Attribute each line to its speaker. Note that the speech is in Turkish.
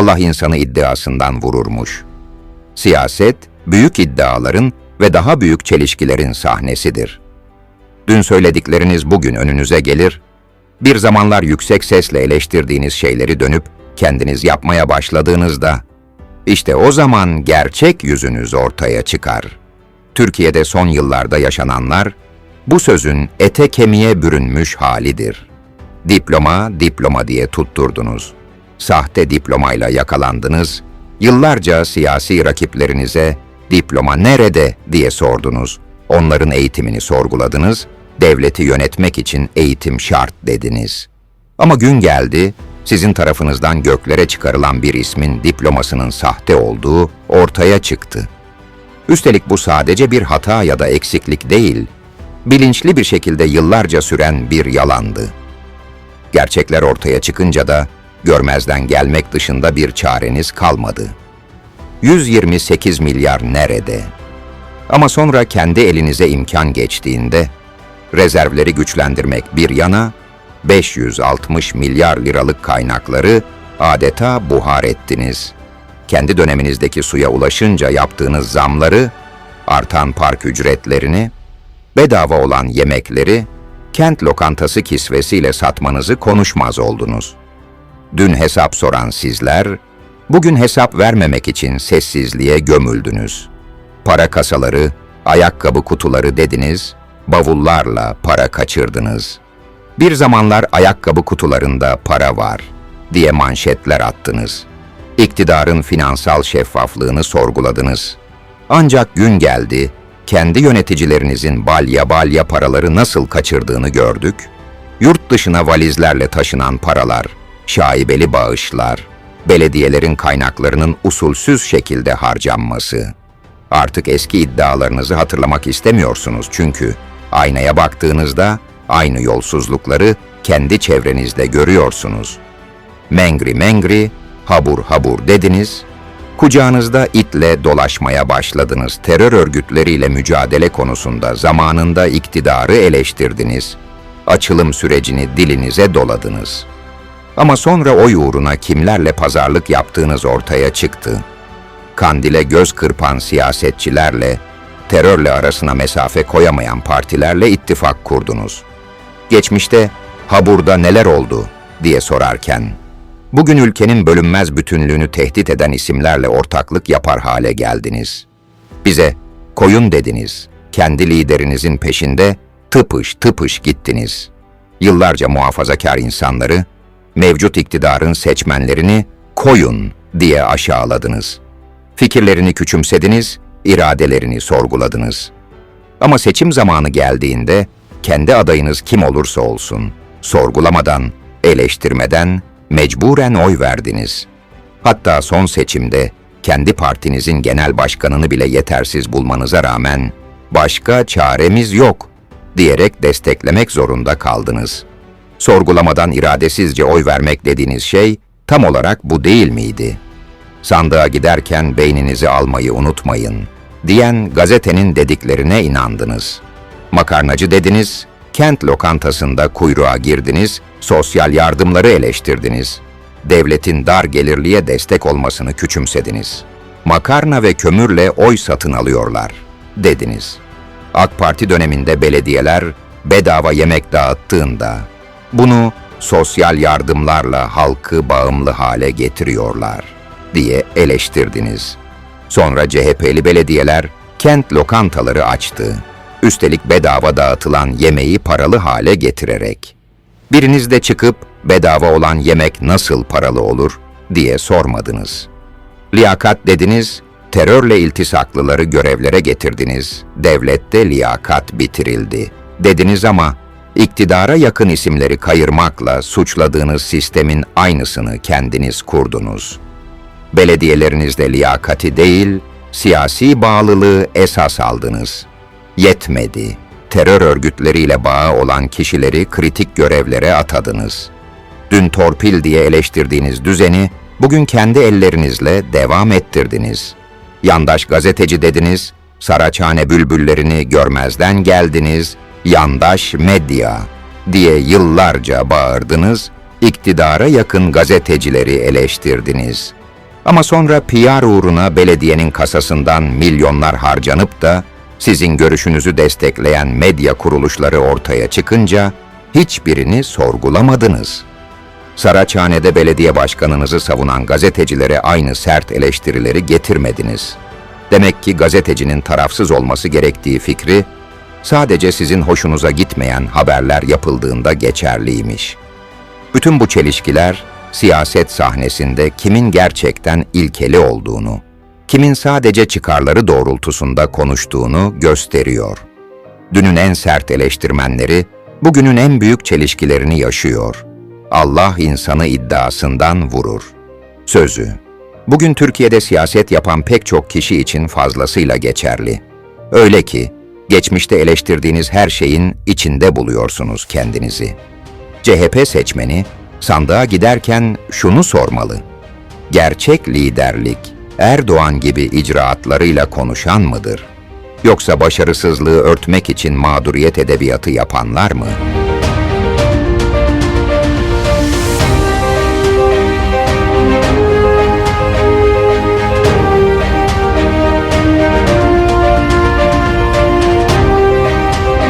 Speaker 1: Allah insanı iddiasından vururmuş. Siyaset, büyük iddiaların ve daha büyük çelişkilerin sahnesidir. Dün söyledikleriniz bugün önünüze gelir, bir zamanlar yüksek sesle eleştirdiğiniz şeyleri dönüp kendiniz yapmaya başladığınızda, işte o zaman gerçek yüzünüz ortaya çıkar. Türkiye'de son yıllarda yaşananlar, bu sözün ete kemiğe bürünmüş halidir. Diploma, diploma diye tutturdunuz. Sahte diplomayla yakalandınız, yıllarca siyasi rakiplerinize diploma nerede diye sordunuz. Onların eğitimini sorguladınız, devleti yönetmek için eğitim şart dediniz. Ama gün geldi, sizin tarafınızdan göklere çıkarılan bir ismin diplomasının sahte olduğu ortaya çıktı. Üstelik bu sadece bir hata ya da eksiklik değil, bilinçli bir şekilde yıllarca süren bir yalandı. Gerçekler ortaya çıkınca da görmezden gelmek dışında bir çareniz kalmadı. 128 milyar nerede? Ama sonra kendi elinize imkan geçtiğinde, rezervleri güçlendirmek bir yana, 560 milyar liralık kaynakları adeta buhar ettiniz. Kendi döneminizdeki suya ulaşınca yaptığınız zamları, artan park ücretlerini, bedava olan yemekleri, kent lokantası kisvesiyle satmanızı konuşmaz oldunuz. Dün hesap soran sizler, bugün hesap vermemek için sessizliğe gömüldünüz. Para kasaları, ayakkabı kutuları dediniz, bavullarla para kaçırdınız. Bir zamanlar ayakkabı kutularında para var diye manşetler attınız. İktidarın finansal şeffaflığını sorguladınız. Ancak gün geldi, kendi yöneticilerinizin balya balya paraları nasıl kaçırdığını gördük. Yurt dışına valizlerle taşınan paralar, şaibeli bağışlar, belediyelerin kaynaklarının usulsüz şekilde harcanması. Artık eski iddialarınızı hatırlamak istemiyorsunuz çünkü aynaya baktığınızda aynı yolsuzlukları kendi çevrenizde görüyorsunuz. Mengri mengri, habur habur dediniz, kucağınızda itle dolaşmaya başladınız. Terör örgütleriyle mücadele konusunda zamanında iktidarı eleştirdiniz. Açılım sürecini dilinize doladınız. Ama sonra oy uğruna kimlerle pazarlık yaptığınız ortaya çıktı. Kandile göz kırpan siyasetçilerle, terörle arasına mesafe koyamayan partilerle ittifak kurdunuz. Geçmişte ha burada neler oldu diye sorarken, bugün ülkenin bölünmez bütünlüğünü tehdit eden isimlerle ortaklık yapar hale geldiniz. Bize koyun dediniz, kendi liderinizin peşinde tıpış tıpış gittiniz. Yıllarca muhafazakar insanları, mevcut iktidarın seçmenlerini koyun diye aşağıladınız. Fikirlerini küçümsediniz, iradelerini sorguladınız. Ama seçim zamanı geldiğinde kendi adayınız kim olursa olsun, sorgulamadan, eleştirmeden mecburen oy verdiniz. Hatta son seçimde kendi partinizin genel başkanını bile yetersiz bulmanıza rağmen başka çaremiz yok diyerek desteklemek zorunda kaldınız. Sorgulamadan iradesizce oy vermek dediğiniz şey tam olarak bu değil miydi? Sandığa giderken beyninizi almayı unutmayın diyen gazetenin dediklerine inandınız. Makarnacı dediniz, kent lokantasında kuyruğa girdiniz, sosyal yardımları eleştirdiniz. Devletin dar gelirliye destek olmasını küçümsediniz. Makarna ve kömürle oy satın alıyorlar, dediniz. AK Parti döneminde belediyeler bedava yemek dağıttığında bunu sosyal yardımlarla halkı bağımlı hale getiriyorlar diye eleştirdiniz. Sonra CHP'li belediyeler kent lokantaları açtı. Üstelik bedava dağıtılan yemeği paralı hale getirerek. Biriniz de çıkıp bedava olan yemek nasıl paralı olur diye sormadınız. Liyakat dediniz, terörle iltisaklıları görevlere getirdiniz, devlette liyakat bitirildi. Dediniz ama iktidara yakın isimleri kayırmakla suçladığınız sistemin aynısını kendiniz kurdunuz. Belediyelerinizde liyakati değil, siyasi bağlılığı esas aldınız. Yetmedi. Terör örgütleriyle bağı olan kişileri kritik görevlere atadınız. Dün torpil diye eleştirdiğiniz düzeni bugün kendi ellerinizle devam ettirdiniz. Yandaş gazeteci dediniz, Saraçhane bülbüllerini görmezden geldiniz, yandaş medya diye yıllarca bağırdınız, iktidara yakın gazetecileri eleştirdiniz. Ama sonra PR uğruna belediyenin kasasından milyonlar harcanıp da sizin görüşünüzü destekleyen medya kuruluşları ortaya çıkınca hiçbirini sorgulamadınız. Saraçhane'de belediye başkanınızı savunan gazetecilere aynı sert eleştirileri getirmediniz. Demek ki gazetecinin tarafsız olması gerektiği fikri sadece sizin hoşunuza gitmeyen haberler yapıldığında geçerliymiş. Bütün bu çelişkiler siyaset sahnesinde kimin gerçekten ilkeli olduğunu, kimin sadece çıkarları doğrultusunda konuştuğunu gösteriyor. Dünün en sert eleştirmenleri bugünün en büyük çelişkilerini yaşıyor. Allah insanı iddiasından vurur. Sözü. Bugün Türkiye'de siyaset yapan pek çok kişi için fazlasıyla geçerli. Öyle ki geçmişte eleştirdiğiniz her şeyin içinde buluyorsunuz kendinizi. CHP seçmeni sandığa giderken şunu sormalı. Gerçek liderlik Erdoğan gibi icraatlarıyla konuşan mıdır? Yoksa başarısızlığı örtmek için mağduriyet edebiyatı yapanlar mı?''